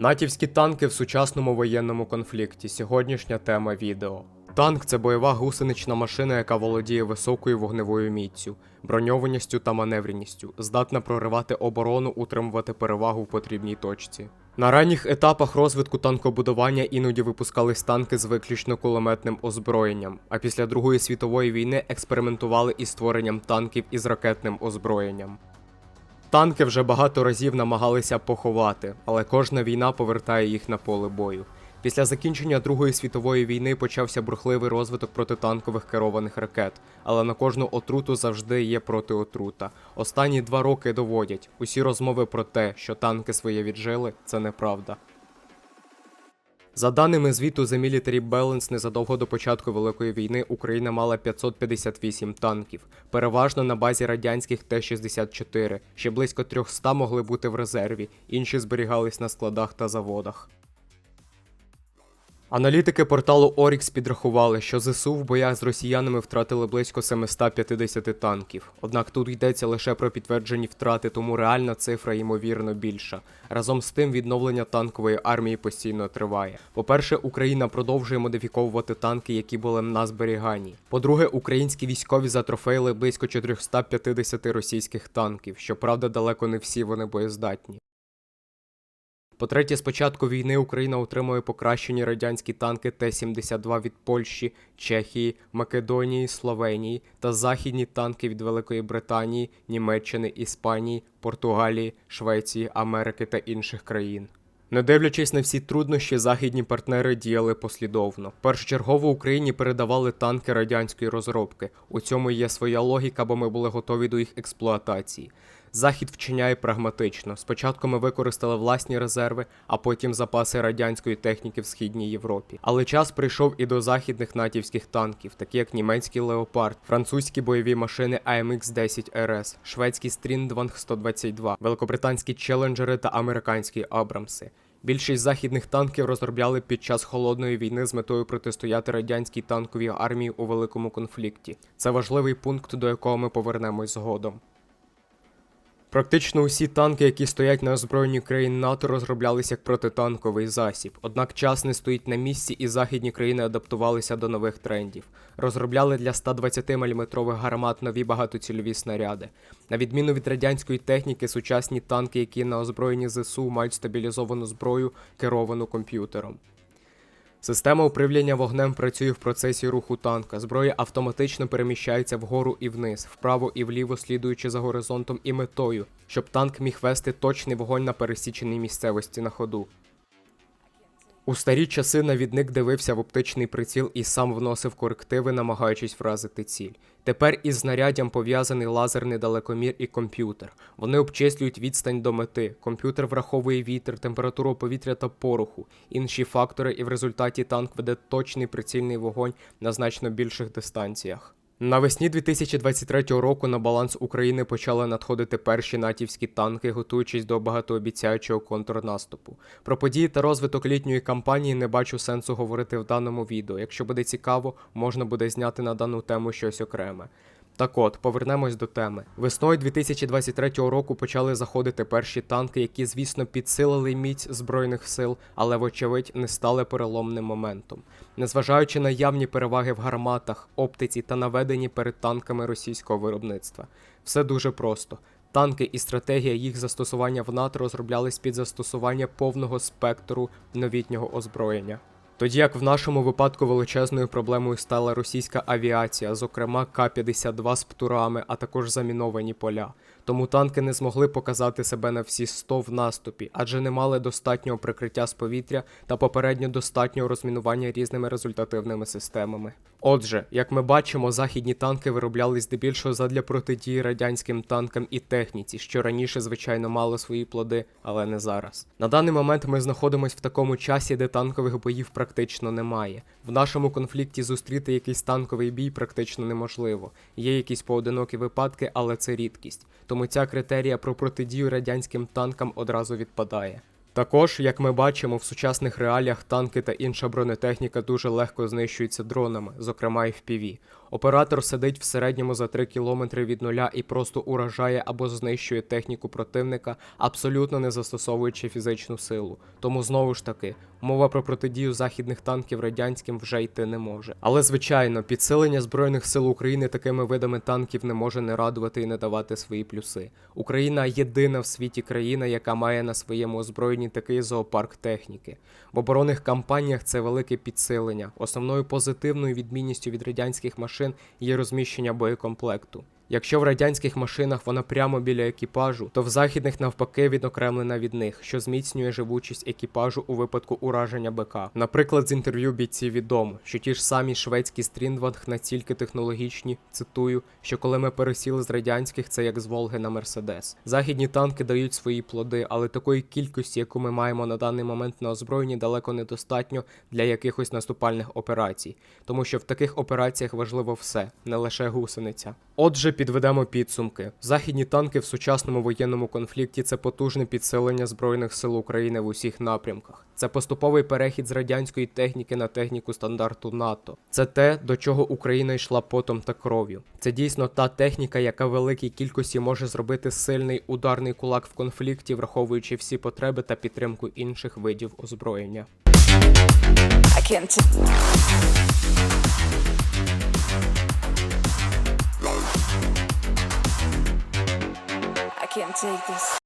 Натівські танки в сучасному воєнному конфлікті. Сьогоднішня тема відео. Танк це бойова гусенична машина, яка володіє високою вогневою міцю, броньованістю та маневреністю, здатна проривати оборону, утримувати перевагу в потрібній точці. На ранніх етапах розвитку танкобудування іноді випускались танки з виключно кулеметним озброєнням, а після Другої світової війни експериментували із створенням танків із ракетним озброєнням. Танки вже багато разів намагалися поховати, але кожна війна повертає їх на поле бою. Після закінчення Другої світової війни почався бурхливий розвиток протитанкових керованих ракет, але на кожну отруту завжди є протиотрута. Останні два роки доводять усі розмови про те, що танки своє віджили, це неправда. За даними звіту The Military Balance, незадовго до початку Великої війни Україна мала 558 танків, переважно на базі радянських Т-64. Ще близько 300 могли бути в резерві, інші зберігались на складах та заводах. Аналітики порталу Orix підрахували, що ЗСУ в боях з росіянами втратили близько 750 танків. Однак тут йдеться лише про підтверджені втрати, тому реальна цифра ймовірно більша. Разом з тим, відновлення танкової армії постійно триває. По-перше, Україна продовжує модифіковувати танки, які були на зберіганні. По-друге, українські військові затрофеїли близько 450 російських танків. Щоправда, далеко не всі вони боєздатні. По-третє, з початку війни Україна отримує покращені радянські танки Т-72 від Польщі, Чехії, Македонії, Словенії та західні танки від Великої Британії, Німеччини, Іспанії, Португалії, Швеції, Америки та інших країн. Не дивлячись на всі труднощі, західні партнери діяли послідовно. Першочергово Україні передавали танки радянської розробки. У цьому є своя логіка, бо ми були готові до їх експлуатації. Захід вчиняє прагматично. Спочатку ми використали власні резерви, а потім запаси радянської техніки в східній Європі. Але час прийшов і до західних натівських танків, такі як німецький Леопард, французькі бойові машини AMX-10 RS, шведський Стріндванг 122, великобританські челенджери та американські Абрамси. Більшість західних танків розробляли під час холодної війни з метою протистояти радянській танковій армії у великому конфлікті. Це важливий пункт, до якого ми повернемось згодом. Практично усі танки, які стоять на озброєнні країн НАТО, розроблялися як протитанковий засіб. Однак час не стоїть на місці, і західні країни адаптувалися до нових трендів. Розробляли для 120-мм гармат нові багатоцільові снаряди. На відміну від радянської техніки, сучасні танки, які на озброєнні ЗСУ мають стабілізовану зброю, керовану комп'ютером. Система управління вогнем працює в процесі руху танка. Зброя автоматично переміщається вгору і вниз, вправо і вліво, слідуючи за горизонтом і метою, щоб танк міг вести точний вогонь на пересіченій місцевості на ходу. У старі часи навідник дивився в оптичний приціл і сам вносив корективи, намагаючись вразити ціль. Тепер із знаряддям пов'язаний лазерний далекомір і комп'ютер. Вони обчислюють відстань до мети. Комп'ютер враховує вітер, температуру повітря та пороху, інші фактори, і в результаті танк веде точний прицільний вогонь на значно більших дистанціях. Навесні 2023 року на баланс України почали надходити перші натівські танки, готуючись до багатообіцяючого контрнаступу. Про події та розвиток літньої кампанії не бачу сенсу говорити в даному відео. Якщо буде цікаво, можна буде зняти на дану тему щось окреме. Так от, повернемось до теми. Весною 2023 року почали заходити перші танки, які, звісно, підсилили міць збройних сил, але, вочевидь, не стали переломним моментом. Незважаючи на явні переваги в гарматах, оптиці та наведенні перед танками російського виробництва, все дуже просто. Танки і стратегія їх застосування в НАТО розроблялись під застосування повного спектру новітнього озброєння. Тоді як в нашому випадку величезною проблемою стала російська авіація, зокрема К-52 з птурами, а також заміновані поля. Тому танки не змогли показати себе на всі 100 в наступі, адже не мали достатнього прикриття з повітря та попередньо достатнього розмінування різними результативними системами. Отже, як ми бачимо, західні танки вироблялись здебільшого задля протидії радянським танкам і техніці, що раніше, звичайно, мало свої плоди, але не зараз. На даний момент ми знаходимося в такому часі, де танкових боїв практично немає. В нашому конфлікті зустріти якийсь танковий бій практично неможливо. Є якісь поодинокі випадки, але це рідкість. Тому ця критерія про протидію радянським танкам одразу відпадає. Також, як ми бачимо, в сучасних реаліях танки та інша бронетехніка дуже легко знищуються дронами, зокрема FPV. Оператор сидить в середньому за 3 кілометри від нуля і просто уражає або знищує техніку противника, абсолютно не застосовуючи фізичну силу. Тому знову ж таки, мова про протидію західних танків радянським вже йти не може. Але звичайно, підсилення збройних сил України такими видами танків не може не радувати і не давати свої плюси. Україна єдина в світі країна, яка має на своєму озброєнні такий зоопарк техніки. В оборонних кампаніях це велике підсилення. Основною позитивною відмінністю від радянських машин є розміщення боєкомплекту. Якщо в радянських машинах вона прямо біля екіпажу, то в західних навпаки відокремлена від них, що зміцнює живучість екіпажу у випадку ураження БК. Наприклад, з інтерв'ю бійців відомо, що ті ж самі шведські стріндванг настільки технологічні, цитую, що коли ми пересіли з радянських, це як з Волги на Мерседес. Західні танки дають свої плоди, але такої кількості, яку ми маємо на даний момент на озброєнні, далеко недостатньо для якихось наступальних операцій, тому що в таких операціях важливо все, не лише гусениця. Отже, підведемо підсумки. Західні танки в сучасному воєнному конфлікті це потужне підсилення збройних сил України в усіх напрямках. Це поступовий перехід з радянської техніки на техніку стандарту НАТО. Це те, до чого Україна йшла потом та кров'ю. Це дійсно та техніка, яка великій кількості може зробити сильний ударний кулак в конфлікті, враховуючи всі потреби та підтримку інших видів озброєння. I can't I can't take this.